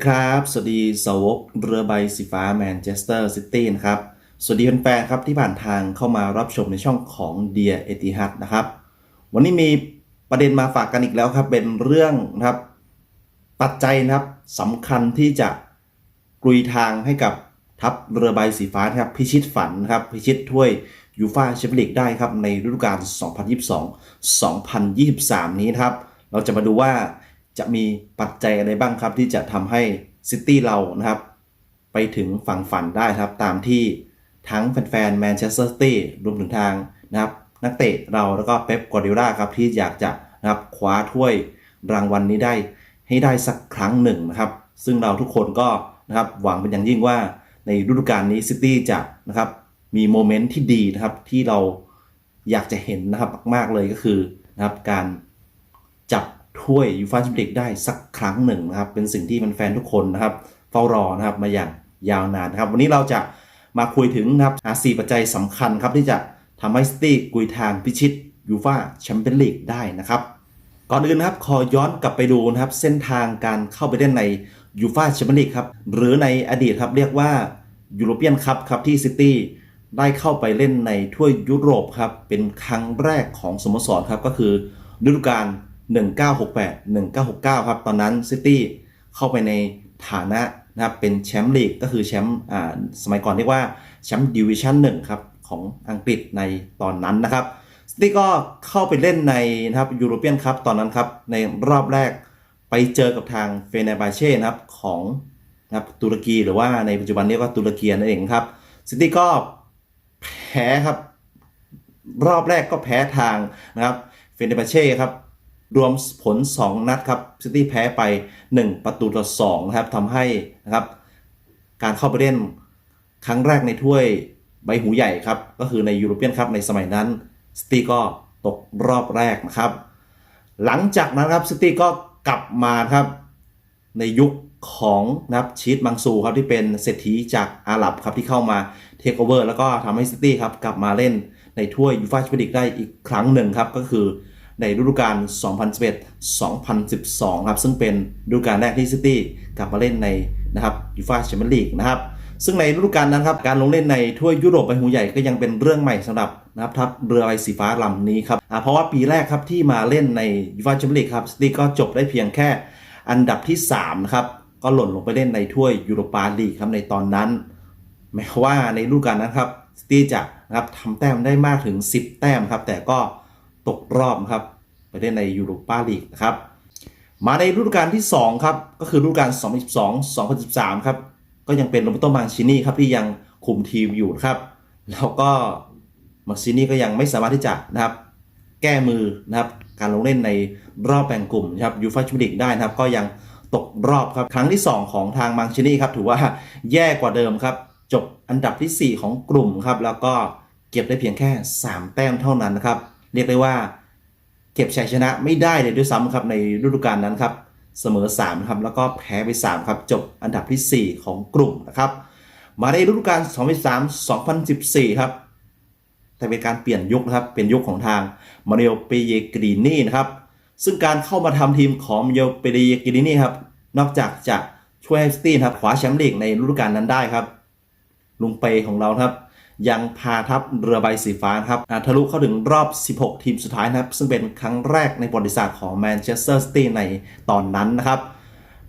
สวัสดีครับ สวัสดีสาวกเรือใบสีฟ้าแมนเชสเตอร์ซิตี้นะครับ สวัสดีแฟนๆครับที่ผ่านทางเข้ามารับชมในช่องของ Dear e t i h a d นะครับ วันนี้มีประเด็นมาฝากกันอีกแล้วครับ เป็นเรื่องนะครับ ปัจจัยนะครับสำคัญที่จะกลุยทางให้กับทัพเรือใบสีฟ้านะครับพิชิตฝันครับพิชิตถ้วยยูฟ่าแชมเปี้ยนลีกได้ครับในฤดูกาล 2022-2023 นี้นะครับ เราจะมาดูว่า จะมีปัจจัยอะไรบ้างครับที่จะทำให้ซิตี้เรานะครับ ไปถึงฝั่งฝันได้ครับ ตามที่ทั้งแฟนๆแมนเชสเตอร์ซิตี้รวมถึงทางนะครับ นักเตะเราแล้วก็เป๊ปกวาร์ดิโอลาครับที่อยากจะนะครับคว้าถ้วยรางวัลนนี้ได้ให้ได้สักครั้งหนึ่งนะครับ ซึ่งเราทุกคนก็นะครับหวังเป็นอย่างยิ่งว่าในฤดูกาลนี้ซิตี้จะนะครับมีโมเมนต์ที่ดีนะครับที่เราอยากจะเห็นนะครับมากๆเลยก็คือนะครับการ ถ้วยยูฟ่าแชมเปี้ยนลีกได้สักครั้งหนึ่งนะครับ เป็นสิ่งที่แฟนๆทุกคนนะครับเฝ้ารอนะครับมาอย่างยาวนานนครับ วันนี้เราจะมาคุยถึงนะครับหาสี่ปัจจัยสำคัญครับที่จะทำให้ซิตี้กุยทางพิชิตยูฟ่าแชมเปี้ยนลีกได้นะครับก่อนอื่นนะครับขอย้อนกลับไปดูนะครับเส้นทางการเข้าไปเล่นในยูฟ่าแชมเปี้ยนลีกครับหรือในอดีตครับเรียกว่ายูโรเปียนคัพครับที่ซิตี้ได้เข้าไปเล่นในถ้วยยุโรปครับเป็นครั้งแรกของสโมสรครับก็คือฤดูกาล 1968 1969 ครับ ตอนนั้นซิตี้เข้าไปในฐานะนะครับเป็นแชมป์ลีกก็คือแชมป์อ่าสมัยก่อนเรียกว่าแชมป์ดิวิชั่นหนึ่งครับของอังกฤษในตอนนั้นนะครับซิตี้ก็เข้าไปเล่นในนะครับยูโรเปียนคัพตอนนั้นครับ ในรอบแรกไปเจอกับทางเฟเนบาเช่นะครับของนะครับตุรกีหรือว่าในปัจจุบันเรียกว่าตุรกีนั่นเองครับซิตี้ก็แพ้ครับ รอบแรกก็แพ้ทางนะครับเฟเนบาเช่ครับ รวมผล 2 นัดครับซิตี้แพ้ไป 1 ประตูต่อ2นะครับทำให้นะครับการเข้าไปเล่นครั้งแรกในถ้วยใบหูใหญ่ครับ ก็คือในยูโรเปียนคัพในสมัยนั้นซิตี้ก็ตกรอบแรกนะครับ หลังจากนั้นครับซิตี้ก็กลับมาครับในยุคของนะครับชีตมังซูครับที่เป็นเศรษฐีจากอาหรับครับที่เข้ามาเทคโอเวอร์แล้วก็ทำให้ซิตี้ครับกลับมาเล่นในถ้วยยูฟ่าแชมเปี้ยนลีกได้อีกครั้งหนึ่งครับก็คือ ในฤดูกาล 2011-2012 ครับ ซึ่งเป็นฤดูกาลแรกที่ซิตี้กลับมาเล่นในนะครับยูฟ่าแชมเปี้ยนลีกนะครับ ซึ่งในฤดูกาลนั้นครับ การลงเล่นในถ้วยยุโรปใบหูใหญ่ก็ยังเป็นเรื่องใหม่สำหรับนะครับทัพเรือใบสีฟ้าลำนี้ครับ เพราะว่าปีแรกครับที่มาเล่นในยูฟ่าแชมเปี้ยนลีกครับซิตี้ก็จบได้เพียงแค่อันดับที่3นะครับ ก็หล่นลงไปเล่นในถ้วยยูโรปาลีกครับในตอนนั้น แม้ว่าในฤดูกาลนั้นครับซิตี้จะนะครับทำแต้มได้มากถึง 10 แต้มครับ แต่ก็ ตกรอบครับไปเล่นในยูโรปาลีกนะครับ มาในฤดูกาลที่ 2 ครับ ก็คือฤดูกาล 2012-2013 ครับ ก็ยังเป็นโรเบโตมาชินีครับที่ยังคุมทีมอยู่ครับ แล้วก็มาชินีก็ยังไม่สามารถที่จะนะครับ แก้มือนะครับการลงเล่นในรอบแบ่งกลุ่มนะครับยูฟ่าแชมเปี้ยนลีกได้นะครับ ก็ยังตกรอบครับ ครั้งที่ 2 ของทางมังชินีครับ ถือว่าแย่กว่าเดิมครับ จบอันดับทีสี่ 4 ของกลุ่มครับ แล้วก็เก็บได้เพียงแค่ 3 แต้มเท่านั้นนะครับ เรียกได้ว่า เก็บชัยชนะไม่ได้เลยด้วยซ้ำครับในฤดูกาลนั้นครับ เสมอ3ครับแล้วก็แพ้ไป3ครับจบอันดับทีสี่4 ของกลุ่มนะครับมาในฤดูกาล2013-2014 ครับแต่เป็นการเปลี่ยนยุคนะครับ เป็นยุคของทางมาริโอเปเยกรินีนะครับ ซึ่งการเข้ามาทำทีมของมาริโอเปเยกรินีครับ นอกจากจะช่วยให้ซิตี้นครับคว้าแชมป์ลีกในฤดูกาลนั้นได้ครับ ลุงเปของเราครับ ยังพาทัพเรือใบสีฟ้าครับทะลุเข้าถึงรอบ 16 ทีมสุดท้ายนะครับ ซึ่งเป็นครั้งแรกในประวัติศาสตร์ของแมนเชสเตอร์ซิตี้ในตอนนั้นนะครับ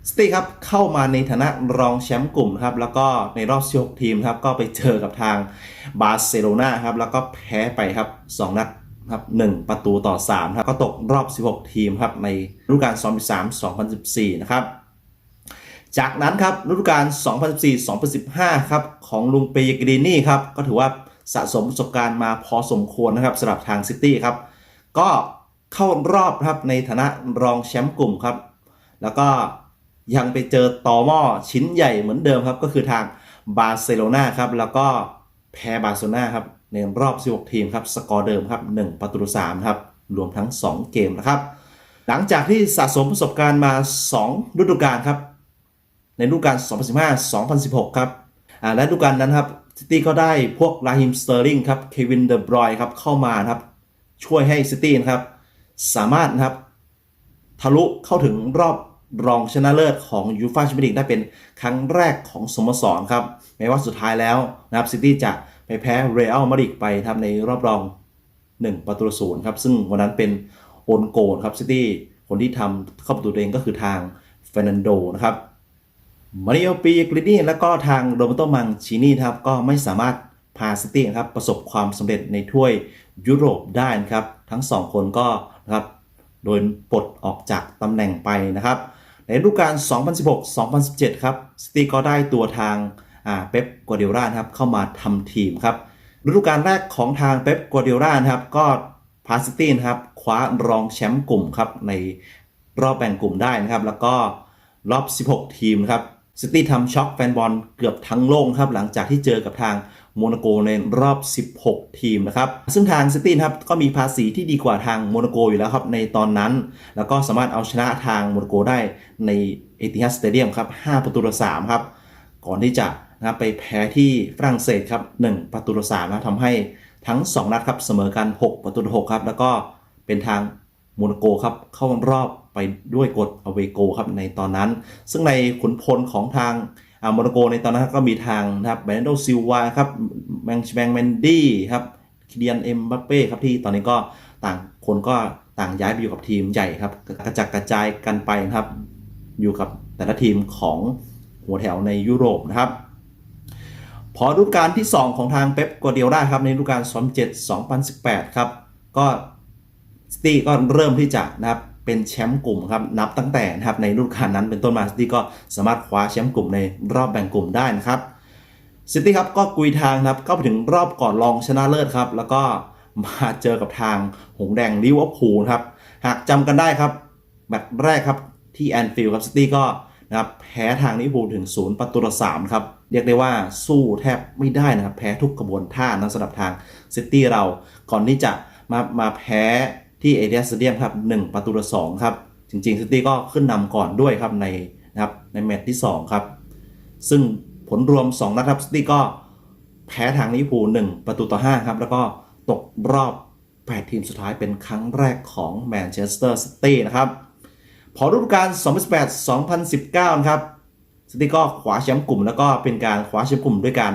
ซิตี้ครับเข้ามาในฐานะรองแชมป์กลุ่มครับแล้วก็ในรอบ 16 ทีมครับก็ไปเจอกับทางบาร์เซโลนาครับแล้วก็แพ้ไปครับ 2 นัดครับ1ประตูต่อ3ครับก็ตกรอบ 16 ทีมครับในฤดูกาล2013-2014 นะครับ จากนั้นครับฤดูกาล 2014-2015 ครับของลุงเปยกรีนี่ครับก็ถือว่าสะสมประสบการณ์มาพอสมควรนะครับสำหรับทางซิตี้ครับก็เข้ารอบครับในฐานะรองแชมป์กลุ่มครับ แล้วก็ยังไปเจอต่อหม้อชิ้นใหญ่เหมือนเดิมครับ ก็คือทางบาร์เซโลนาครับ แล้วก็แพ้บาร์เซโลนาครับ ในรอบ 16 ทีมครับ สกอร์เดิมครับ 1 ประตู3ครับ รวมทั้ง 2 เกมนะครับ หลังจากที่สะสมประสบการณ์มา 2 ฤดูกาลครับ ในฤดูกาล 2015-2016 ครับและฤดูกาลนั้นครับซิตี้ก็ได้พวกลาฮิมสเตอร์ลิงครับเควินเดอบรอยครับเข้ามาครับช่วยให้ซิตี้นะครับสามารถนะครับทะลุเข้าถึงรอบรองชนะเลิศของยูฟ่าแชมเปี้ยนลีกได้เป็นครั้งแรกของสโมสรครับแม้ว่าสุดท้ายแล้วนะครับซิตี้จะไปแพ้เรอัลมาดริดไปครับในรอบรอง 1 ประตูศูนย์ครับซึ่งวันนั้นเป็นโอนโกนครับซิตี้คนที่ทำเข้าประตูเองก็คือทางเฟรนันโดนะครับ มาริโอปีกรินี่และก็ทางโรเบโตมังชินี่ครับก็ไม่สามารถพาซิตี้นครับประสบความสำเร็จในถ้วยยุโรปได้นะครับ ทั้ง 2 คนก็นะครับโดนปลดออกจากตำแหน่งไปนะครับ ในฤดูกาล 2016-2017 ครับซิตี้ก็ได้ตัวทางเป๊ปกัวเดโอราครับเข้ามาทำทีมครับฤดูกาลแรกของทางเป๊ปกัวเดโอราครับก็พาซิตี้นะครับคว้ารองแชมป์กลุ่มครับในรอบแบ่งกลุ่มได้นะครับ แล้วก็รอบ 16 ทีมครับ ซิตี้ทำช็อกแฟนบอลเกือบทั้งโลกครับหลังจากที่เจอกับทางโมนาโกในรอบ 16 ทีมนะครับ ซึ่งทางซิตี้ครับก็มีภาษีที่ดีกว่าทางโมนาโกอยู่แล้วครับในตอนนั้น แล้วก็สามารถเอาชนะทางโมนาโกได้ในเอติฮัดสเตเดียมครับ 5 ประตูต่อ 3 ครับ ก่อนที่จะนะครับไปแพ้ที่ฝรั่งเศสครับ 1 ประตูต่อ 3 นะทำให้ทั้ง 2 นัดครับเสมอกัน 6 ประตูต่อ 6 ครับ แล้วก็เป็นทางโมนาโกครับเข้ารอบ ไปด้วยกฎอเวโกครับในตอนนั้น ซึ่งในขุนพลของทางอ่าโมนโกในตอนนั้นก็มีทางนะครับแบรนโดซิลวาครับแมงแบงแมนดี้ครับคิเดียนเอ็มบัปเป้ครับที่ตอนนี้ก็ต่างคนก็ต่างย้ายไปอยู่กับทีมใหญ่ครับกระจัดกระจายกันไปนะครับ อยู่กับแต่ละทีมของหัวแถวในยุโรปนะครับ พอฤดูกาลที่ 2 ของทางเป๊ปกัวเดียร่าครับในฤดูกาล 2007-2018 ครับ ก็สตี้ก็เริ่มที่จะนะครับ เป็นแชมป์กลุ่มครับนับตั้งแต่นะครับในฤดูกาลนั้นเป็นต้นมาสตี้ก็สามารถคว้าแชมป์กลุ่มในรอบแบ่งกลุ่มได้นะครับซิตี้ครับก็กุยทางนะครับเข้าไปถึงรอบก่อนรองชนะเลิศครับ แล้วก็มาเจอกับทางหงแดงลิเวอร์พูลครับหากจำกันได้ครับแมตช์แรกครับที่แอนฟิลด์ครับซิตี้ก็นะครับแพ้ทางลิเวอร์พูลถึง 0 ประตูต่อ3ครับเรียกได้ว่าสู้แทบไม่ได้นะครับ แพ้ทุกกระบวนท่านะสำหรับทางซิตี้เราก่อนที่จะมามาแพ้ ที่เอเดียสเดียมครับ1ประตูต่อ2ครับ จริงๆซิตี้ก็ขึ้นนำก่อนด้วยครับในนะครับในแมตช์ที่ 2 ครับ ซึ่งผลรวม 2 นัดครับซิตี้ก็แพ้ทางลิเวอร์พูล1ประตูต่อ5ครับ แล้วก็ตกรอบ 8 ทีมสุดท้ายเป็นครั้งแรกของแมนเชสเตอร์ซิตี้นะครับ พอฤดูกาล2018-2019 นะครับซิตี้ก็คว้าแชมป์กลุ่มแล้วก็เป็นการคว้าแชมป์กลุ่มด้วยการ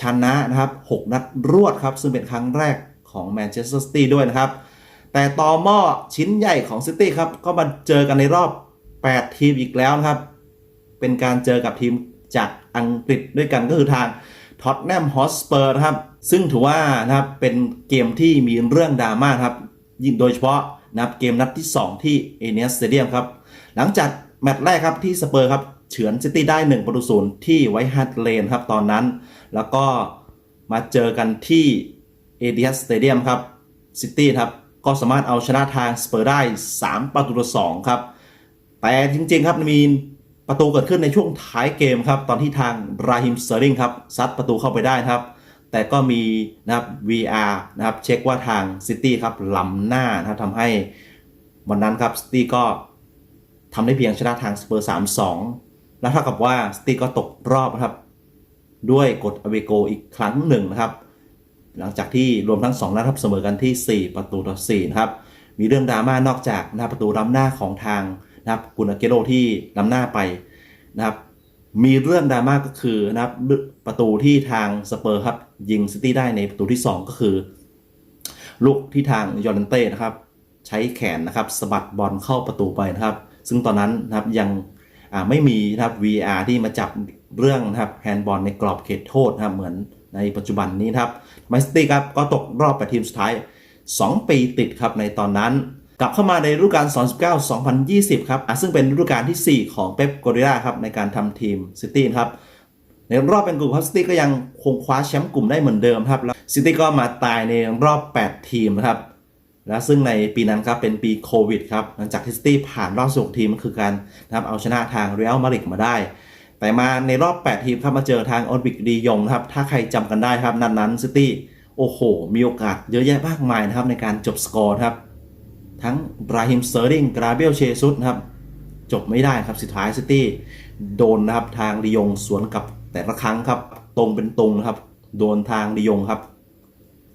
ชนะนะครับ 6 นัดรวดครับ ซึ่งเป็นครั้งแรกของแมนเชสเตอร์ซิตี้ด้วยนะครับ แต่ต่อหม้อชิ้นใหญ่ของซิตี้ครับก็มาเจอกันในรอบ 8 ทีมอีกแล้วนะครับ เป็นการเจอกับทีมจากอังกฤษด้วยกันก็คือทางท็อตแนมฮอสเปอร์นะครับ ซึ่งถือว่านะครับเป็นเกมที่มีเรื่องดราม่าครับยิ่งโดยเฉพาะนะครับเกมนัดที่ 2 ที่เอเนียสเตเดียมครับ หลังจากแมตช์แรกครับที่สเปอร์ครับเฉือนซิตี้ได้ 1 ประตูศูนย์ที่ไวท์ฮัตเลนครับตอนนั้น แล้วก็มาเจอกันที่เอเดียสเตเดียมครับซิตี้ครับ ก็สามารถเอาชนะทางสเปอร์ได้ 3 ประตูต่อ2ครับแต่จริง ๆ ครับมีประตูเกิดขึ้นในช่วงท้ายเกมครับ ตอนที่ทางราฮิมเซอร์ริงครับซัดประตูเข้าไปได้ครับ แต่ก็มีนะครับ VR นะครับเช็คว่าทางซิตี้ครับล้ำหน้านะครับทำให้วันนั้นครับซิตี้ก็ทำได้เพียงชนะทางสเปอร์ 3-2 แล้วเท่ากับว่าซิตี้ก็ตกรอบครับ ด้วยกฎอเวโกอีกครั้งหนึ่งนะครับ หลังจากที่รวมทั้ง2นัดครับเสมอกันที่ 4 ประตูต่อ4นะครับมีเรื่องดราม่านอกจากนะประตูล้ำหน้าของทางนะครับกุนอาเกโรที่ล้ำหน้าไปนะครับมีเรื่องดราม่าก็คือนะครับประตูที่ทางสเปอร์ครับยิงซิตี้ได้ในประตูที่ 2 ก็คือ ลูกที่ทางยอร์นเต้นะครับใช้แขนนะครับสะบัดบอลเข้าประตูไปนะครับ ซึ่งตอนนั้นนะครับยังไม่มีนะครับ VR ที่มาจับเรื่องนะครับแฮนด์บอลในกรอบเขตโทษนะครับเหมือนในปัจจุบันนี้นะครับ ไมสตี้ครับก็ตกรอบไปทีมสุดท้าย 2 ปีติดครับในตอนนั้น กลับเข้ามาในฤดูกาล 2019-2020 ครับซึ่งเป็นฤดูกาลที่ 4 ของเป๊ปโกเรล่าครับในการทำทีมซิตี้ครับในรอบเป็นกลุ่มครับซิตี้ก็ยังคงคว้าแชมป์กลุ่มได้เหมือนเดิมครับแล้วซิตี้ก็มาตายในรอบ 8 ทีมนะครับและซึ่งในปีนั้นครับเป็นปีโควิดครับหลังจากที่ซิตี้ผ่านรอบ16ทีมก็คือการนะครับเอาชนะทางเรอัลมาดริดมาได้ แต่มาในรอบ 8 ทีมครับมาเจอทางออลบิกดียงครับ ถ้าใครจำกันได้ครับ นัดนั้นซิตี้โอ้โห มีโอกาสเยอะแยะมากมายนะครับ ในการจบสกอร์ครับ ทั้งบราฮิมเซอร์ดิงกราเบลเชซุสครับ จบไม่ได้ครับสุดท้ายซิตี้โดนนะครับทางดิยงสวนกับแต่ละครั้งครับ ตรงเป็นตรงนะครับ โดนทางดิยงครับ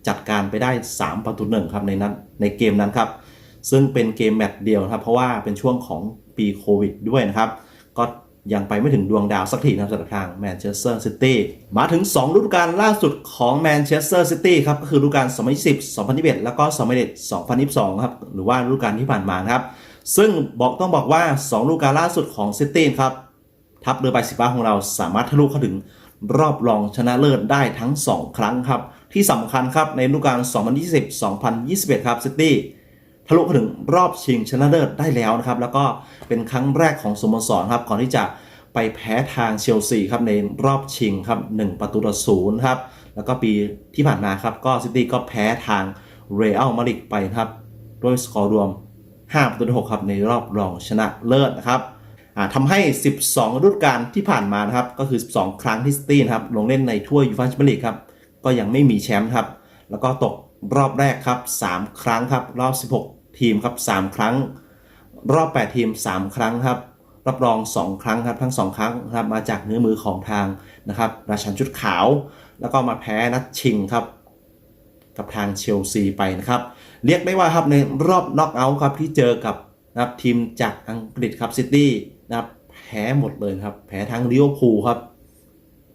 จัดการไปได้3ประตูหนึ่งครับในนั้นในเกมนั้นครับ ซึ่งเป็นเกมแมตช์เดียวครับ เพราะว่าเป็นช่วงของปีโควิดด้วยนะครับ ก็ ยังไปไม่ถึงดวงดาวสักทีนะสำหรับทางแมนเชสเตอร์ซิตี้มาถึง 2 ฤดูกาลล่าสุดของแมนเชสเตอร์ซิตี้ครับก็คือฤดูกาล 2010 2021 แล้วก็ 2021 2022 ครับ หรือว่าฤดูกาลที่ผ่านมาครับ ซึ่งบอกต้องบอกว่า 2 ฤดูกาลล่าสุดของซิตี้ครับ ทัพเรือใบสีฟ้าของเราสามารถทะลุเข้าถึงรอบรองชนะเลิศได้ทั้ง 2 ครั้งครับ ที่สำคัญครับในฤดูกาล 2020-2021 ครับซิตี้ ทะลุถึงรอบชิงชนะเลิศได้แล้วนะครับ แล้วก็เป็นครั้งแรกของสโมสรครับก่อนที่จะไปแพ้ทางเชลซีครับในรอบชิงครับ1ประตูต่อศูนย์ครับแล้วก็ปีที่ผ่านมาครับก็ซิตี้ก็แพ้ทางเรอัลมาดริดไปนะครับด้วยสกอร์รวม 5 ประตูต่อ6ครับในรอบรองชนะเลิศนะครับทำให้ 12ฤดูกาลที่ผ่านมานะครับก็คือ 12 ครั้งที่ซิตี้นะครับลงเล่นในถ้วยยูฟ่าแชมเปี้ยนลีกครับก็ยังไม่มีแชมป์ครับแล้วก็ตก รอบแรกครับ 3 ครั้งครับ รอบ 16 ทีมครับ 3 ครั้ง รอบ 8 ทีม 3 ครั้งครับ รับรอง 2 ครั้งครับทั้ง 2 ครั้งครับมาจากเนื้อมือของทางนะครับราชันชุดขาว แล้วก็มาแพ้นัดชิงครับ กับทางเชลซีไปนะครับ เรียกได้ว่าครับในรอบน็อกเอาท์ครับที่เจอกับนะครับทีมจากอังกฤษครับซิตี้นะครับแพ้หมดเลยครับ แพ้ทั้งลิเวอร์พูลครับ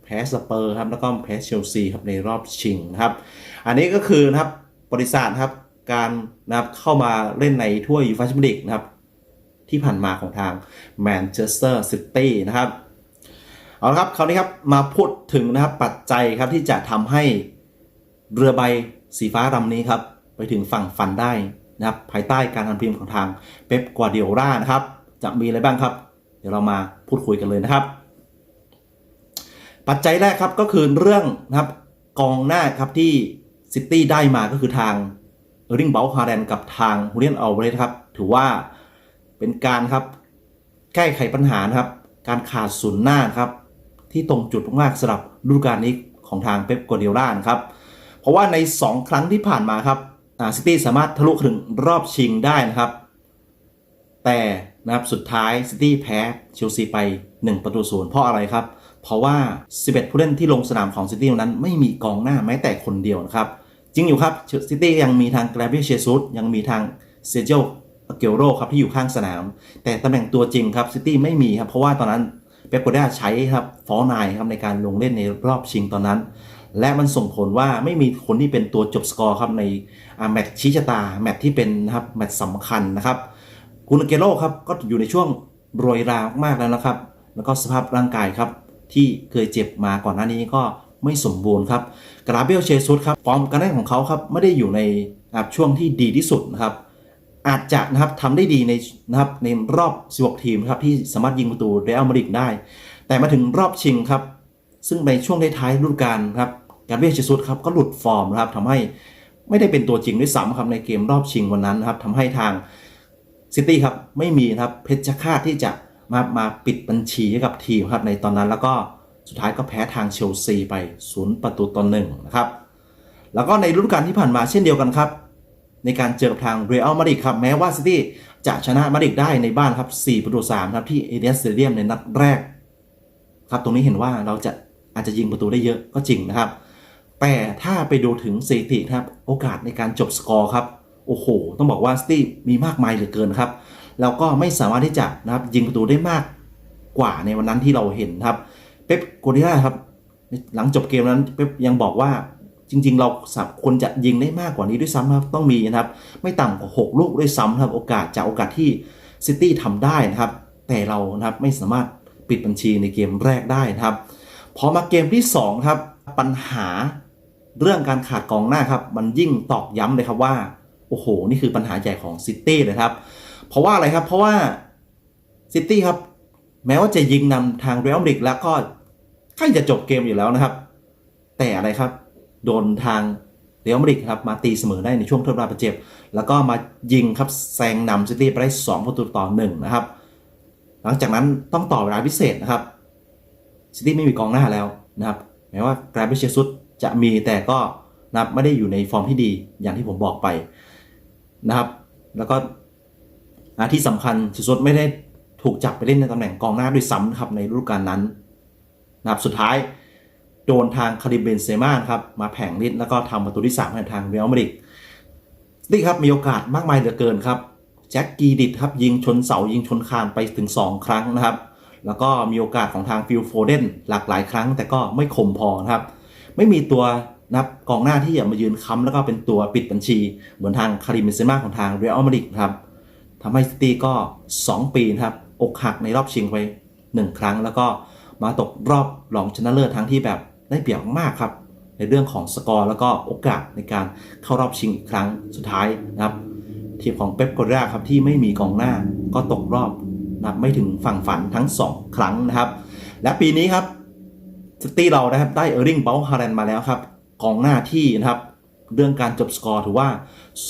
แพ้สเปอร์ครับแล้วก็แพ้เชลซีครับในรอบชิงนะครับ อันนี้ก็คือนะครับบริษัทครับการนะครับเข้ามาเล่นในถ้วยยูฟ่าแชมเปี้ยนลีกนะครับ ที่ผ่านมาของทางแมนเชสเตอร์ซิตี้นะครับเอาละครับคราวนี้ครับมาพูดถึงนะครับปัจจัยครับที่จะทำให้เรือใบสีฟ้าลำนี้ครับไปถึงฝั่งฝันได้นะครับภายใต้การทำทีมของทางเป๊ปกัวเดียร่านะครับจะมีอะไรบ้างครับ เดี๋ยวเรามาพูดคุยกันเลยนะครับ ปัจจัยแรกครับก็คือเรื่องนะครับกองหน้าครับที่ซิตี้ได้มาก็คือทางเออริงเบลฮาแดนกับทางฮูเลียนอัลเวรสครับ ถือว่าเป็นการครับแก้ไขปัญหาครับ การขาดศูนย์หน้าครับ ที่ตรงจุดมากๆสำหรับฤดูกาลนี้ของทางเป๊ปกัวเดียร่านะครับ เพราะว่าใน 2 ครั้งที่ผ่านมาครับซิตี้สามารถทะลุถึงรอบชิงได้นะครับ แต่นะครับสุดท้ายซิตี้แพ้เชลซีไป 1 ประตูศูนย์เพราะอะไรครับ เพราะว่า 11 ผู้เล่นที่ลงสนามของซิตี้นั้นไม่มีกองหน้าแม้แต่คนเดียวนะครับ จริงอยู่ครับซิตี้ยังมีทางแกรเบียเชซุสยังมีทางเซเจลเกลโรครับที่อยู่ข้างสนาม แต่ตำแหน่งตัวจริงครับซิตี้ไม่มีครับเพราะว่าตอนนั้นเป๊ปกัวเดียใช้ครับฟอร์นายครับในการลงเล่นในรอบชิงตอนนั้น และมันส่งผลว่าไม่มีคนที่เป็นตัวจบสกอร์ครับในแมตช์ชี้ชะตาแมตช์ที่เป็นนะครับแมตช์สำคัญนะครับกุนเกโรครับก็อยู่ในช่วงโรยรามากแล้วนะครับ แล้วก็สภาพร่างกายครับ ที่เคยเจ็บมาก่อนหน้านี้ก็ไม่สมบูรณ์ครับกราเบลเชซุสครับฟอร์มการเล่นของเขาครับไม่ได้อยู่ในช่วงที่ดีที่สุดนะครับอาจจะนะครับทำได้ดีในนะครับในรอบ 16 ทีมครับที่สามารถยิงประตูเรอัลมาดริดได้ แต่มาถึงรอบชิงครับ ซึ่งในช่วงท้ายฤดูกาลครับการเบียเชซุสครับก็หลุดฟอร์มนะครับทำให้ไม่ได้เป็นตัวจริงด้วยซ้ำครับในเกมรอบชิงวันนั้นนะครับทำให้ทางซิตี้ครับไม่มีนะครับเพชรฆาตที่จะ มามาปิดบัญชีให้กับทีมครับในตอนนั้นแล้วก็สุดท้ายก็แพ้ทางเชลซีไปศูนย์ประตูต่อหนึ่งนะครับ แล้วก็ในฤดูกาลที่ผ่านมาเช่นเดียวกันครับ ในการเจอกับทางเรอัลมาดริดครับแม้ว่าซิตี้จะชนะมาดริดได้ในบ้านครับ4ประตู3ครับที่เอเดียสเตเดียมในนัดแรก ครับตรงนี้เห็นว่าเราจะอาจจะยิงประตูได้เยอะก็จริงนะครับ แต่ถ้าไปดูถึงสถิติครับโอกาสในการจบสกอร์ครับโอ้โห ต้องบอกว่าซิตี้มีมากมายเหลือเกินครับ แล้วก็ไม่สามารถที่จะนะครับยิงประตูได้มากกว่าในวันนั้นที่เราเห็นครับเป๊ปโกดิอาครับหลังจบเกมนั้นเป๊ปยังบอกว่าจริง ๆ เราสับควรจะยิงได้มากกว่านี้ด้วยซ้ำครับต้องมีนะครับ ไม่ต่ำกว่า 6 ลูกด้วยซ้ำครับโอกาสจากโอกาสที่ซิตี้ทำได้นะครับ แต่เรานะครับไม่สามารถปิดบัญชีในเกมแรกได้นะครับ พอมาเกมที่2ครับปัญหาเรื่องการขาดกองหน้าครับ มันยิ่งตอกย้ำเลยครับว่า โอ้โห นี่คือปัญหาใหญ่ของซิตี้เลยครับ เพราะว่าอะไรครับ เพราะว่าซิตี้ครับ แม้ว่าจะยิงนำทางเรอัลมาดริดแล้วก็ใกล้จะจบเกมอยู่แล้วนะครับ แต่อะไรครับ โดนทางเรอัลมาดริดครับมาตีเสมอได้ในช่วงทดเวลาบาดเจ็บ แล้วก็มายิงครับแซงนำซิตี้ไปได้2ประตูต่อหนึ่งนะครับ หลังจากนั้นต้องต่อเวลาพิเศษนะครับซิตี้ไม่มีกองหน้าแล้วนะครับแม้ว่ากราเบเชซุสจะมีแต่ก็นะครับไม่ได้อยู่ในฟอร์มที่ดีอย่างที่ผมบอกไปนะครับ แล้วก็ อ่าที่สำคัญเชซุสไม่ได้ถูกจับไปเล่นในตำแหน่งกองหน้าด้วยซ้ำครับในฤดูกาลนั้นนะครับสุดท้ายโดนทางคาริเบนเซม่าครับมาแผงฤทธิ์แล้วก็ทำประตูที่3ให้ทางเรอัลมาดริดนี่ครับมีโอกาสมากมายเหลือเกินครับแจ็คกีดิดครับยิงชนเสายิงชนคานไปถึง 2 ครั้งนะครับ แล้วก็มีโอกาสของทางฟิลโฟเดนหลากหลายครั้ง แต่ก็ไม่คมพอนะครับ ไม่มีตัวนับกองหน้าที่จะมายืนค้ำแล้วก็เป็นตัวปิดบัญชี เหมือนทางคาริมเบนเซมาของทางเรอัลมาดริดครับ ทำให้ซิตี้ก็ 2 ปีนะครับอกหักในรอบชิงไป 1 ครั้ง แล้วก็มาตกรอบรองชนะเลิศทั้งที่แบบได้เปรียบมากครับ ในเรื่องของสกอร์แล้วก็โอกาสในการเข้ารอบชิงอีกครั้งสุดท้ายนะครับ ทีมของเป๊ปโกเราครับที่ไม่มีกองหน้าก็ตกรอบนับไม่ถึงฝั่งฝันทั้ง 2 ครั้งนะครับ และปีนี้ครับซิตี้เรานะครับได้เออร์ริงเบลฮาแลนมาแล้วครับกองหน้าที่นะครับ เรื่องการจบสกอร์ถือว่า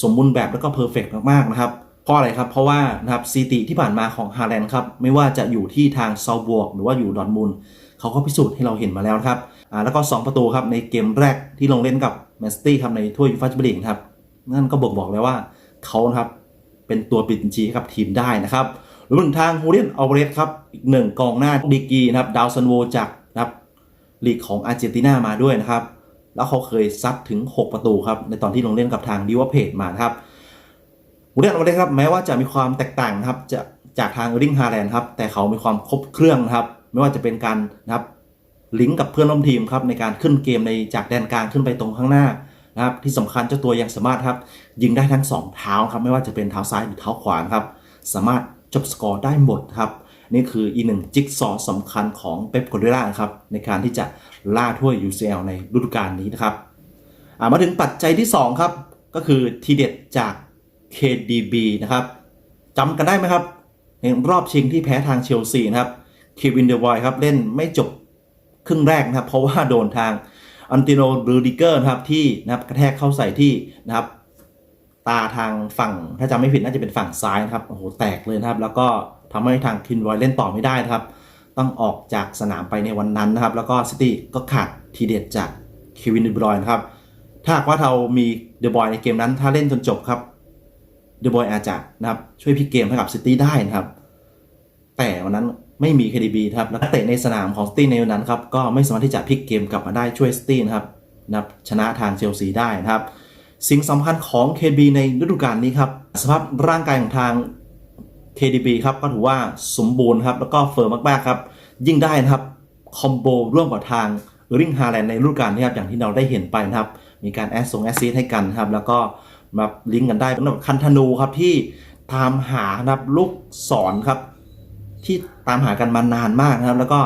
สมบูรณ์แบบแล้วก็เพอร์เฟกมากๆนะครับ เพราะอะไรครับ เพราะว่านะครับซีติที่ผ่านมาของฮาแลนด์ครับ ไม่ว่าจะอยู่ที่ทางเซาบวก หรือว่าอยู่ดอร์ทมุนด์เขาก็พิสูจน์ให้เราเห็นมาแล้วครับอ่าแล้วก็ 2 ประตูครับในเกมแรกที่ลงเล่นกับแมนซิตี้ครับในถ้วยยูฟ่าแชมเปี้ยนลีกครับนั่นก็บอกบอกแล้วว่าเขานะครับเป็นตัวปิดบัญชีให้กับทีมได้นะครับรวมถึงทางฮูเรียนอัลเวเรสครับอีกหนึ่งกองหน้าดีกีนะครับดาวซันโวจากนะครับลีกของอาร์เจนตินามาด้วยนะครับแล้วเขาเคยซัดถึง 6 ประตูครับในตอนที่ลงเล่นกับทางดิวเพจมาครับ ฮูเรียนอัลเวเรสครับแม้ว่าจะมีความแตกต่างนะครับจะจากทางริงฮาแลนด์ครับแต่เขามีความครบเครื่องนะครับ ไม่ว่าจะเป็นการนะครับลิงก์กับเพื่อนร่วมทีมครับในการขึ้นเกมในจากแดนกลางขึ้นไปตรงข้างหน้านะครับที่สำคัญเจ้าตัวยังสามารถครับยิงได้ทั้ง 2 เท้าครับไม่ว่าจะเป็นเท้าซ้ายหรือเท้าขวาครับสามารถจบสกอร์ได้หมดครับนี่คืออีกหนึ่งจิ๊กซอว์สำคัญของเป๊ปโกเดล่าครับในการที่จะล่าถ้วย UCL ในฤดูกาลนี้นะครับมาถึงปัจจัยที่ 2 ครับ ก็คือทีเด็ดจาก KDB นะครับจำกันได้ไหมครับ ในรอบชิงที่แพ้ทางเชลซีนะครับเควินเดอร์บอยครับเล่นไม่จบครึ่งแรกนะครับ เพราะว่าโดนทางอันติโนรูดิเกอร์นะครับที่นะครับกระแทกเข้าใส่ที่นะครับ ตาทางฝั่งถ้าจำไม่ผิดน่าจะเป็นฝั่งซ้ายนะครับโอ้โหแตกเลยนะครับ แล้วก็ทำให้ทางคินวอยเล่นต่อไม่ได้นะครับ ต้องออกจากสนามไปในวันนั้นนะครับ แล้วก็ซิตี้ก็ขาดทีเด็ดจากเควินเดบรอยนะครับ ถ้าหากว่าเรามีเดบอยในเกมนั้น ถ้าเล่นจนจบครับ เดบอยอาจจะนะครับช่วยพลิกเกมให้กับซิตี้ได้นะครับ แต่วันนั้นไม่มี KDB นะครับแล้วนักเตะในสนามของซิตี้ในวันนั้นครับก็ไม่สามารถที่จะพลิกเกมกลับมาได้ช่วยซิตี้นะครับนะครับชนะทางเชลซีได้นะครับ สิ่งสำคัญของ KB ในฤดูกาลนี้ครับสภาพร่างกายของทาง KDB ครับก็ถือว่าสมบูรณ์ครับแล้วก็เฟิร์มมากๆครับ ยิ่งได้นะครับคอมโบร่วมกับทางริงฮาแลนด์ในฤดูกาลนี้ครับอย่างที่เราได้เห็นไปนะครับ มีการแอสซงแอสซีให้กันครับ แล้วก็ มาลิงก์กันได้สำหรับคันธนูครับที่ตามหานะครับลูกศรครับ ที่ตามหากันมานานมากนะครับ แล้วก็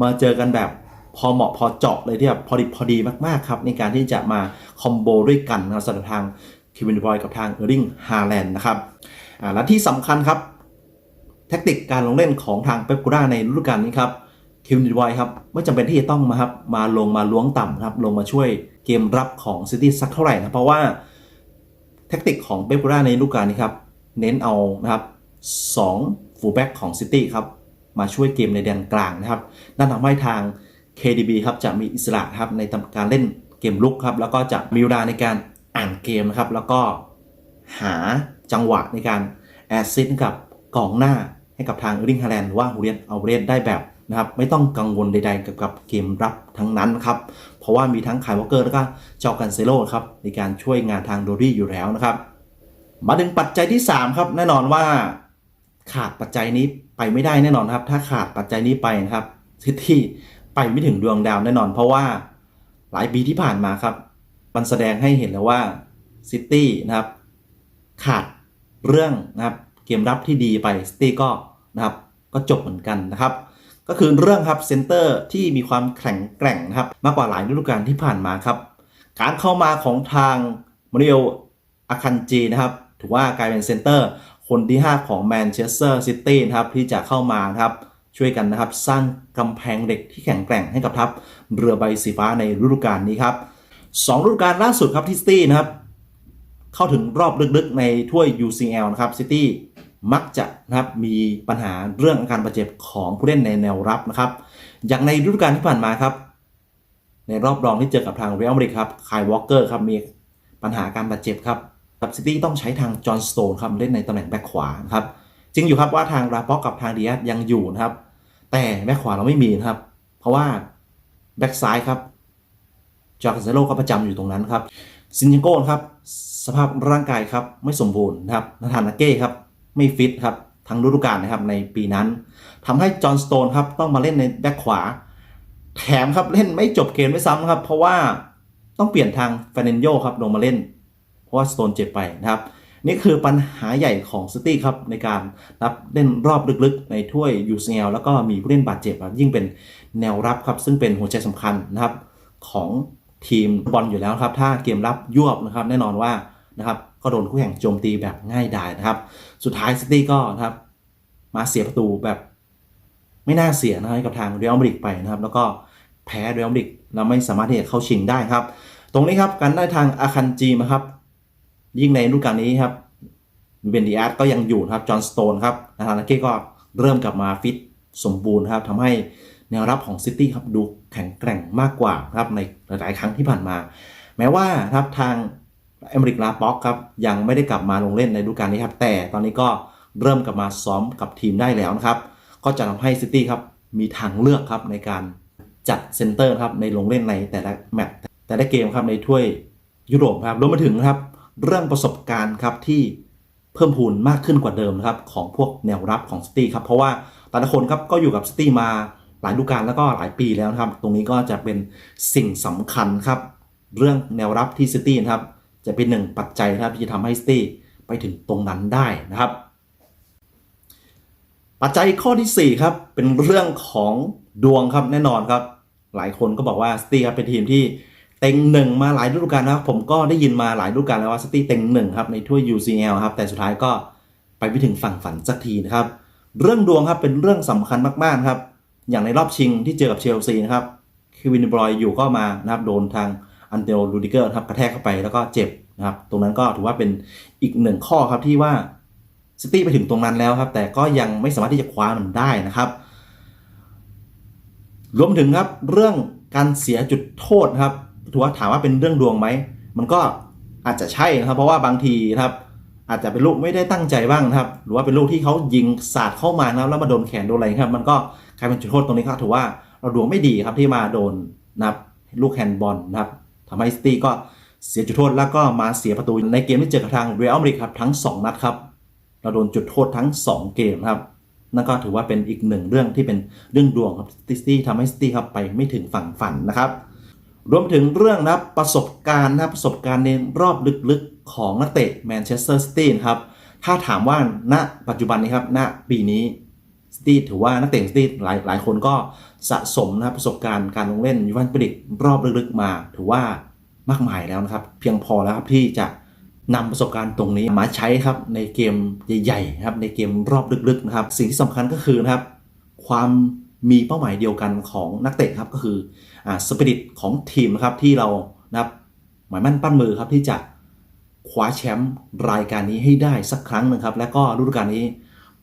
มาเจอกันแบบพอเหมาะพอเจาะเลยที่แบบพอดีพอดีมากๆครับในการที่จะมาคอมโบด้วยกันนะครับสำหรับทางคิวินบอยกับทางเออร์ริงฮาแลนด์นะครับอ่าและที่สำคัญครับแทคติกการลงเล่นของทางเป๊ปกูราในฤดูกาลนี้ครับคิวินบอยครับไม่จำเป็นที่จะต้องมาครับมาลงมาล้วงต่ำครับลงมาช่วยเกมรับของซิตี้สักเท่าไหร่นะเพราะว่า แทคติกของเปปปูราในฤดูกาลนี้ครับ เน้นเอานะครับสองฟูลแบ็กของซิตี้ครับ มาช่วยเกมในแดนกลางนะครับ นั่นทำให้ทาง KDB ครับจะมีอิสระครับในการเล่นเกมลุกครับ แล้วก็จะมีเวลาในการอ่านเกมนะครับ แล้วก็หาจังหวะในการแอสซิสกับกองหน้าให้กับทางริงฮาแลนด์ว่าฮูเรียนเอาเรสได้แบบนะครับ ไม่ต้องกังวลใดๆเกี่ยวกับเกมรับทั้งนั้นครับ ราะว่ามีทั้งไคายวอลเกอร์แล้วก็จอกันเซโร่ครับในการช่วยงานทางโดรี่อยู่แล้วนะครับ มาถึงปัจจัยที่ 3 ครับ แน่นอนว่าขาดปัจจัยนี้ไปไม่ได้แน่นอนครับ ถ้าขาดปัจจัยนี้ไปนะครับซิตี้ไปไม่ถึงดวงดาวแน่นอน เพราะว่าหลายปีที่ผ่านมาครับ มันแสดงให้เห็นแล้วว่าซิตี้นะครับขาดเรื่องนะครับเกมรับที่ดีไปซิตี้ก็นะครับก็จบเหมือนกันนะครับ ก็คือเรื่องครับเซนเตอร์ที่มีความแข็งแกร่งนะครับมากกว่าหลายฤดูกาลที่ผ่านมาครับ การเข้ามาของทางมาริโออาคันจีนะครับถือว่ากลายเป็นเซนเตอร์คนที่ 5 ของแมนเชสเตอร์ซิตี้นะครับที่จะเข้ามาครับช่วยกันนะครับสร้างกำแพงเหล็กที่แข็งแกร่งให้กับทัพเรือใบสีฟ้าในฤดูกาลนี้ครับสองฤดูกาลล่าสุดครับที่ซิตี้นะครับเข้าถึงรอบลึกๆในถ้วย UCL นะครับซิตี้ มักจะนะครับมีปัญหาเรื่องอาการบาดเจ็บของผู้เล่นในแนวรับนะครับ อย่างในฤดูกาลที่ผ่านมาครับ ในรอบรองที่เจอกับทางเรอัลมาดริดครับคายวอลเกอร์ครับมีปัญหาการบาดเจ็บครับกับซิตี้ต้องใช้ทางจอห์นสโตนครับเล่นในตำแหน่งแบ็คขวานะครับจริงอยู่ครับว่าทางราป็อกกับทางดิอาสยังอยู่นะครับ แต่แบ็คขวาเราไม่มีนะครับ เพราะว่าแบ็คซ้ายครับจอร์แดนเซโลก็ประจำอยู่ตรงนั้นครับซินยังโก้ครับสภาพร่างกายครับไม่สมบูรณ์นะครับนาธานนาเก้ครับ ไม่ฟิตครับทั้งฤดูกาลนะครับในปีนั้นทำให้จอห์นสโตนครับต้องมาเล่นในแบ็คขวา แถมครับเล่นไม่จบเกมด้วยซ้ำครับ เพราะว่าต้องเปลี่ยนทางเฟรนนโยครับลงมาเล่น เพราะว่าสโตนเจ็บไปนะครับ นี่คือปัญหาใหญ่ของซิตี้ครับในการรับเล่นรอบลึกๆ ในถ้วย UCL แล้วก็มีผู้เล่นบาดเจ็บครับยิ่งเป็นแนวรับครับซึ่งเป็นหัวใจสำคัญนะครับของทีมบอลอยู่แล้วครับ ถ้าเกมรับยวบนะครับ แน่นอนว่านะครับ ก็โดนคู่แข่งโจมตีแบบง่ายดายนะครับ สุดท้ายซิตี้ก็นะครับมาเสียประตูแบบไม่น่าเสียนะครับให้กับทางเรอัลมาดริดไปนะครับ แล้วก็แพ้เรอัลมาดริดแล้วไม่สามารถที่จะเข้าชิงได้ครับ ตรงนี้ครับการได้ทางอาคันจีมาครับ ยิ่งในฤดูกาลนี้ครับเบนดิอาร์ก็ยังอยู่นะครับจอห์นสโตนครับนาธานเก้ก็เริ่มกลับมาฟิตสมบูรณ์ครับทำให้แนวรับของซิตี้ครับดูแข็งแกร่งมากกว่าครับในหลาย ๆ ครั้งที่ผ่านมา แม้ว่าครับทาง เอมริกลาป็อกครับยังไม่ได้กลับมาลงเล่นในฤดูกาลนี้ครับ แต่ตอนนี้ก็เริ่มกลับมาซ้อมกับทีมได้แล้วนะครับ ก็จะทำให้ซิตี้ครับมีทางเลือกครับในการจัดเซนเตอร์ครับในลงเล่นในแต่ละแมตช์แต่ละเกมครับในถ้วยยุโรปครับรวมไปถึงครับเรื่องประสบการณ์ครับที่เพิ่มพูนมากขึ้นกว่าเดิมนะครับของพวกแนวรับของซิตี้ครับเพราะว่าแต่ละคนครับก็อยู่กับซิตี้มาหลายฤดูกาลแล้วก็หลายปีแล้วครับ ตรงนี้ก็จะเป็นสิ่งสำคัญครับ เรื่องแนวรับที่ซิตี้นะครับ จะเป็นหนึ่งปัจจัยนะครับที่จะทำให้ซิตี้ไปถึงตรงนั้นได้นะครับ ปัจจัยข้อที่ 4 ครับ เป็นเรื่องของดวงครับแน่นอนครับ หลายคนก็บอกว่าซิตี้ครับเป็นทีมที่เต็งหนึ่งมาหลายฤดูกาลนะครับ ผมก็ได้ยินมาหลายฤดูกาลแล้วว่าซิตี้เต็งหนึ่งครับในถ้วย UCL ครับแต่สุดท้ายก็ไปไม่ถึงฝั่งฝันสักทีนะครับ เรื่องดวงครับเป็นเรื่องสำคัญมากๆครับ อย่างในรอบชิงที่เจอกับเชลซีนะครับคิวินบรอยอยู่ก็มานะครับโดนทาง อันเดลลูดิเกอร์ครับกระแทกเข้าไปแล้วก็เจ็บนะครับ ตรงนั้นก็ถือว่าเป็นอีกหนึ่งข้อครับที่ว่าซิตี้ไปถึงตรงนั้นแล้วครับ แต่ก็ยังไม่สามารถที่จะคว้ามันได้นะครับ รวมถึงครับเรื่องการเสียจุดโทษครับถือว่าถามว่าเป็นเรื่องดวงไหม มันก็อาจจะใช่นะครับ เพราะว่าบางทีครับ อาจจะเป็นลูกไม่ได้ตั้งใจบ้างนะครับ หรือว่าเป็นลูกที่เขายิงสาดเข้ามานะครับแล้วมาโดนแขนโดนอะไรครับ มันก็กลายเป็นจุดโทษตรงนี้ก็ถือว่าเราดวงไม่ดีครับที่มาโดนนะครับลูกแฮนด์บอลนะครับ ทำให้สตีก็เสียจุดโทษแล้วก็มาเสียประตูในเกมที่เจอกับทางเรอัลมาดริดครับทั้ง 2 นัดครับเราโดนจุดโทษทั้ง 2 เกมครับนั่นก็ถือว่าเป็นอีกหนึ่งเรื่องที่เป็นเรื่องดวงครับซิตี้ทำให้ซิตี้ครับไปไม่ถึงฝั่งฝันนะครับรวมถึงเรื่องนะครับประสบการณ์นะครับประสบการณ์ในรอบลึกๆของนักเตะแมนเชสเตอร์ซิตี้ครับถ้าถามว่าณปัจจุบันนี้ครับณปีนี้ซิตี้ถือว่านักเตะซิตี้หลายหลายคนก็ สะสมนะครับประสบการณ์การลงเล่นยูวันปริกรอบลึกๆมา ถือว่ามากมายแล้วนะครับ เพียงพอแล้วครับที่จะนำประสบการณ์ตรงนี้มาใช้ครับในเกมใหญ่ๆครับในเกมรอบลึกๆนะครับ สิ่งที่สำคัญก็คือนะครับ ความมีเป้าหมายเดียวกันของนักเตะครับก็คืออ่าสปิริตของทีมนะครับที่เรานะครับหมายมั่นปั้นมือครับที่จะคว้าแชมป์รายการนี้ให้ได้สักครั้งหนึ่งครับ และก็ฤดูกาลนี้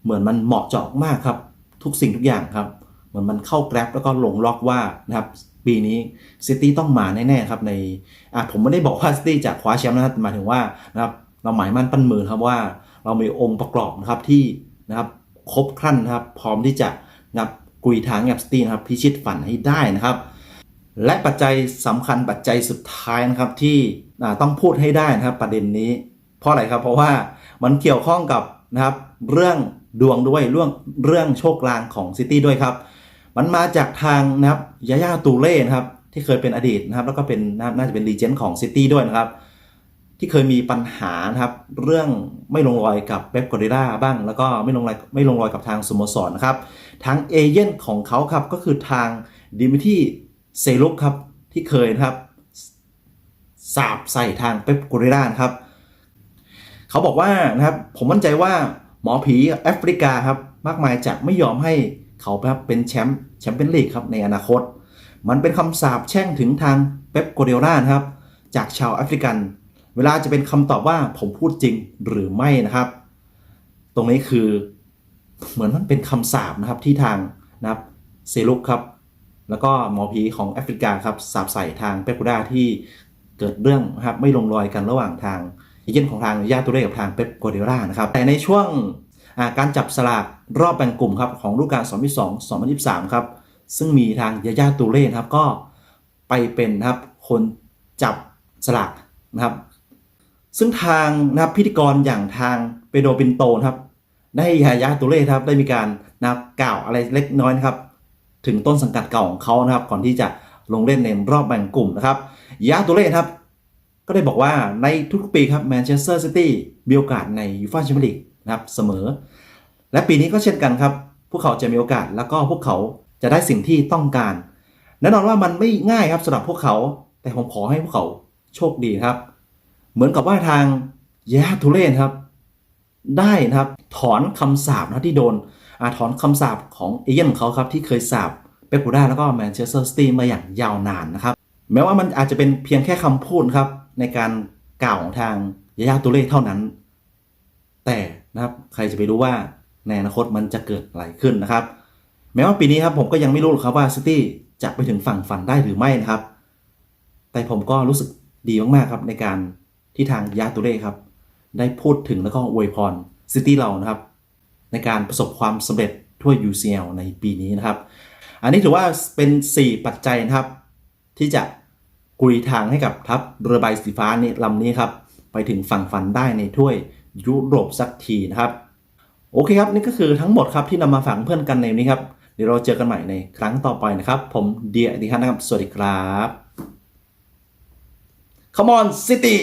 เหมือนมันเหมาะเจาะมากครับ ทุกสิ่งทุกอย่างครับ มือนมันเข้าแกร็บแล้วก็ลงล็อกว่านะครับปีนี้ซิตี้ต้องมาแน่ๆครับในอะผมไม่ได้บอกว่าซิตี้จะคว้าแชมป์นะครับหมายถึงว่านะครับเราหมายมั่นปั้นมือครับว่าเรามีองค์ประกอบนะครับที่นะครับครบครันนะครับพร้อมที่จะนะครับกุยทางแอบสตี้นะครับพิชิตฝันให้ได้นะครับ และปัจจัยสำคัญปัจจัยสุดท้ายนะครับที่อ่าต้องพูดให้ได้นะครับประเด็นนี้ เพราะอะไรครับเพราะว่ามันเกี่ยวข้องกับนะครับเรื่องดวงด้วยเรื่องเรื่องโชคลางของซิตี้ด้วยครับ มันมาจากทางนะครับยาย่าตูเล่นะครับ ที่เคยเป็นอดีตนะครับ แล้วก็เป็นน่าน่าจะเป็นรีเจนต์ของซิตี้ด้วยนะครับ ที่เคยมีปัญหานะครับ เรื่องไม่ลงรอยกับเป๊ปกอริล่าบ้าง แล้วก็ไม่ลงรอยไม่ลงรอยกับทางสโมสรนะครับทางเอเย่นของเขาครับก็คือทางดิมิที่เซลุกครับที่เคยนะครับสาบใส่ทางเป๊ปกอริล่านะครับเขาบอกว่านะครับผมมั่นใจว่าหมอผีแอฟริกาครับมากมายจะไม่ยอมให้ เขาครับเป็นแชมป์แชมเปี้ยนลีกครับในอนาคต มันเป็นคำสาปแช่งถึงทางเป๊ปโกเดล่านะครับ จากชาวแอฟริกัน เวลาจะเป็นคำตอบว่าผมพูดจริงหรือไม่นะครับ ตรงนี้คือเหมือนมันเป็นคำสาปนะครับที่ทางนะครับเซลุกครับ แล้วก็หมอผีของแอฟริกาครับสาบใส่ทางเป๊ปโกเดล่าที่เกิดเรื่องนะครับไม่ลงรอยกันระหว่างทางเอเย่นของทางยาตุเร่กับทางเป๊ปโกเดล่านะครับแต่ในช่วง การจับสลากรอบแบ่งกลุ่มครับของฤดูกาล2022 2023 ครับ ซึ่งมีทางยาย่าตูเล่ครับก็ไปเป็นนะครับคนจับสลากนะครับ ซึ่งทางนะครับพิธีกรอย่างทางเปโดปินโตนะครับ ได้ยายาตุเล่ครับได้มีการนะครับกล่าวอะไรเล็กน้อยนะครับ ถึงต้นสังกัดเก่าของเขานะครับ ก่อนที่จะลงเล่นในรอบแบ่งกลุ่มนะครับยาตุเล่ครับ ก็ได้บอกว่าในทุกๆปีครับแมนเชสเตอร์ซิตี้มีโอกาสในยูฟ่าแชมเปี้ยนลีก นะครับเสมอ และปีนี้ก็เช่นกันครับ พวกเขาจะมีโอกาสแล้วก็พวกเขาจะได้สิ่งที่ต้องการแน่นอนว่ามันไม่ง่ายครับสำหรับพวกเขา แต่ผมขอให้พวกเขาโชคดีครับ เหมือนกับว่าทางยาทุเรนครับ ได้นะครับถอนคำสาปนะที่โดนอถอนคำสาปของเอเย่นของเขาครับที่เคยสาปเปปกูด้าแล้วก็แมนเชสเตอร์ซิตี้มาอย่างยาวนานนะครับ แม้ว่ามันอาจจะเป็นเพียงแค่คำพูดครับในการกล่าวของทางยายาตุเล่เท่านั้น แต่ นะครับ ใครจะไปรู้ว่าในอนาคตมันจะเกิดอะไรขึ้นนะครับ แม้ว่าปีนี้ครับผมก็ยังไม่รู้หรอกครับว่าซิตี้จะไปถึงฝั่งฝันได้หรือไม่นะครับ แต่ผมก็รู้สึกดีมากๆครับในการที่ทางยาตุเล่ครับ ได้พูดถึงแล้วก็อวยพรซิตี้เรานะครับ ในการประสบความสำเร็จทั่ว UCL ในปีนี้นะครับ อันนี้ถือว่าเป็น 4 ปัจจัยนะครับ ที่จะกุยทางให้กับทัพเรือใบสีฟ้านี่ลำนี้ครับ ไปถึงฝั่งฝันได้ในถ้วย ยุโรปสักทีนะครับ โอเคครับ นี่ก็คือทั้งหมดครับที่นำมาฝากเพื่อนกันในวันนี้ครับ เดี๋ยวเราเจอกันใหม่ในครั้งต่อไปนะครับ ผมเดียดิคันนะครับ สวัสดีครับ Come on City